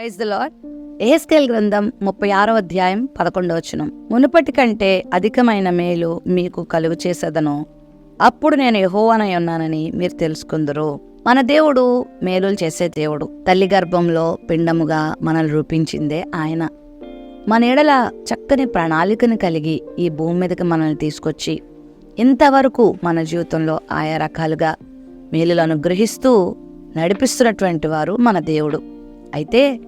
Praise the lord ఏహెస్కేల్ గ్రంథం ముప్పై ఆరో అధ్యాయం పదకొండవ వచనం. మునుపటి కంటే అధికమైన మేలు మీకు కలుగు చేసేదను. అప్పుడు నేను యెహోవానై ఉన్నానని మీరు తెలుసుకుందరు. మన దేవుడు మేలులు చేసే దేవుడు. తల్లి గర్భంలో పిండముగా మనల్ని రూపించిందే ఆయన. మన ఎడల చక్కని ప్రణాళికను కలిగి ఈ భూమి మీదకి మనల్ని తీసుకొచ్చి ఇంతవరకు మన జీవితంలో ఆయా రకాలుగా మేలులు అనుగ్రహిస్తూ నడిపిస్తున్నటువంటి వారు మన దేవుడు. అయితే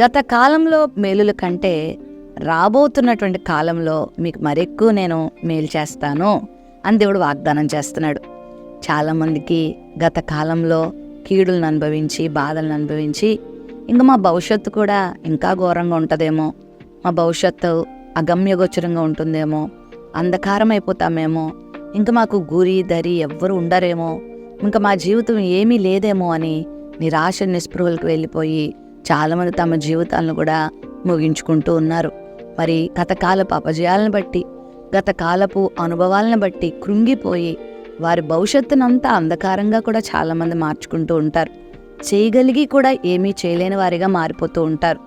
గత కాలంలో మేలుల కంటే రాబోతున్నటువంటి కాలంలో మీకు మరెక్కువ నేను మేలు చేస్తాను అని దేవుడు వాగ్దానం చేస్తున్నాడు. చాలామందికి గత కాలంలో కీడులను అనుభవించి బాధలను అనుభవించి ఇంకా మా భవిష్యత్తు కూడా ఇంకా ఘోరంగా ఉంటుందేమో మా భవిష్యత్తు అగమ్యగోచరంగా ఉంటుందేమో అంధకారం అయిపోతామేమో ఇంకా మాకు గురి దరి ఎవ్వరు ఉండరేమో ఇంకా మా జీవితం ఏమీ లేదేమో అని నిరాశ నిస్పృహలకు వెళ్ళిపోయి చాలామంది తమ జీవితాలను కూడా ముగించుకుంటూ ఉన్నారు. మరి గతకాలపు అపజయాలను బట్టి గతకాలపు అనుభవాలను బట్టి కృంగిపోయి వారి భవిష్యత్తునంతా అంధకారంగా కూడా చాలామంది మార్చుకుంటూ ఉంటారు. చేయగలిగి కూడా ఏమీ చేయలేని వారిగా మారిపోతూ ఉంటారు.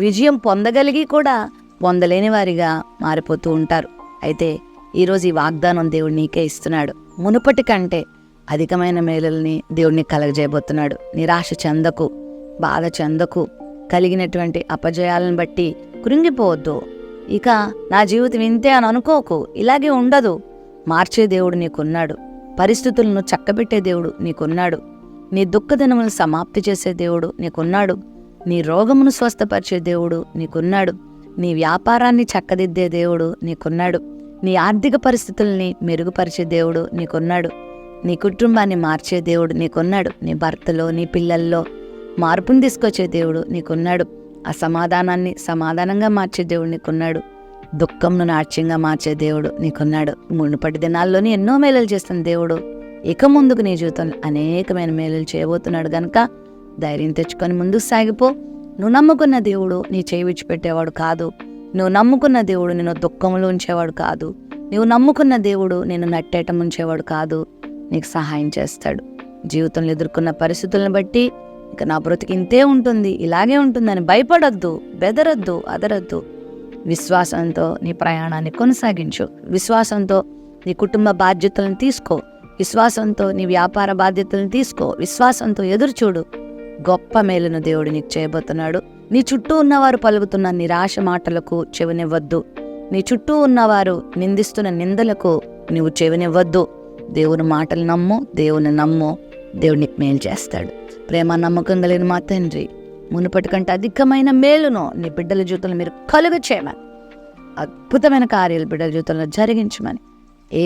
విజయం పొందగలిగి కూడా పొందలేని వారిగా మారిపోతూ ఉంటారు. అయితే ఈరోజు ఈ వాగ్దానం దేవుడు నీకే ఇస్తున్నాడు. మునుపటి కంటే అధికమైన మేలుల్ని దేవుడిని కలగజేయబోతున్నాడు. నిరాశ చెందకు. బాధ చెందకు. కలిగినటువంటి అపజయాలను బట్టి కృంగిపోవద్దు. ఇక నా జీవితం ఇంతే అని అనుకోకు. ఇలాగే ఉండదు. మార్చే దేవుడు నీకున్నాడు. పరిస్థితులను చక్కబెట్టే దేవుడు నీకున్నాడు. నీ దుఃఖదినములను సమాప్తి చేసే దేవుడు నీకున్నాడు. నీ రోగమును స్వస్థపరిచే దేవుడు నీకున్నాడు. నీ వ్యాపారాన్ని చక్కదిద్దే దేవుడు నీకున్నాడు. నీ ఆర్థిక పరిస్థితుల్ని మెరుగుపరిచే దేవుడు నీకున్నాడు. నీ కుటుంబాన్ని మార్చే దేవుడు నీకున్నాడు. నీ భర్తలో నీ పిల్లల్లో మార్పును తీసుకొచ్చే దేవుడు నీకున్నాడు. అసమాధానాన్ని సమాధానంగా మార్చే దేవుడు నీకున్నాడు. దుఃఖంను నాట్యంగా మార్చే దేవుడు నీకున్నాడు. మునుపటి దినాల్లోని ఎన్నో మేలలు చేస్తున్న దేవుడు ఇక ముందుకు నీ జీవితంలో అనేకమైన మేలలు చేయబోతున్నాడు గనక ధైర్యం తెచ్చుకొని ముందుకు సాగిపో. నువ్వు నమ్ముకున్న దేవుడు నీ చేయి విడిచిపెట్టేవాడు కాదు. నువ్వు నమ్ముకున్న దేవుడు నేను దుఃఖంలో ఉంచేవాడు కాదు. నువ్వు నమ్ముకున్న దేవుడు నేను నట్టేటం ఉంచేవాడు కాదు. నీకు సహాయం చేస్తాడు. జీవితంలో ఎదుర్కొన్న పరిస్థితులను బట్టి ఇక నా బ్రతికి ఇంతే ఉంటుంది ఇలాగే ఉంటుందని భయపడొద్దు బెదరొద్దు అదరొద్దు. విశ్వాసంతో నీ ప్రయాణాన్ని కొనసాగించు. విశ్వాసంతో నీ కుటుంబ బాధ్యతలను తీసుకో. విశ్వాసంతో నీ వ్యాపార బాధ్యతలను తీసుకో. విశ్వాసంతో ఎదురుచూడు గొప్ప మేలును దేవుడు నీకు చేయబోతున్నాడు. నీ చుట్టూ ఉన్నవారు పలుకుతున్న నిరాశ మాటలకు చెవినివ్వద్దు. నీ చుట్టూ ఉన్నవారు నిందిస్తున్న నిందలకు నువ్వు చెవినివ్వద్దు. దేవుని మాటలు నమ్ము దేవుని నమ్ము. దేవుడు మేలు చేస్తాడు. ప్రేమ నమ్మకం కలిగిన మా తండ్రి మునుపటి కంటే అధికమైన మేలును నీ బిడ్డల జీవితంలో మీరు కలుగ చేయమని అద్భుతమైన కార్యాలు బిడ్డల జీవితంలో జరిగించమని ఏ